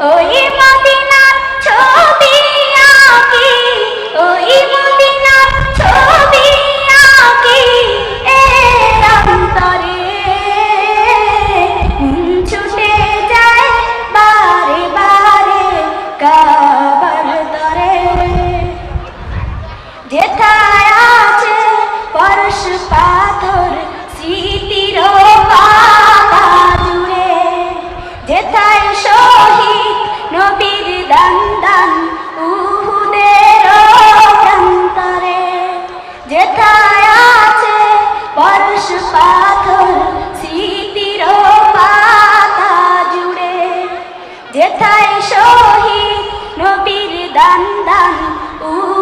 ওই মদিনার ছবি আঁকি, ওই মদিনার ছবি আঁকি, এর অন্তরে ছুটে যায় বারে বারে কাবার তরে। যেথা যেথায় শহীদ নবীর দান দান উ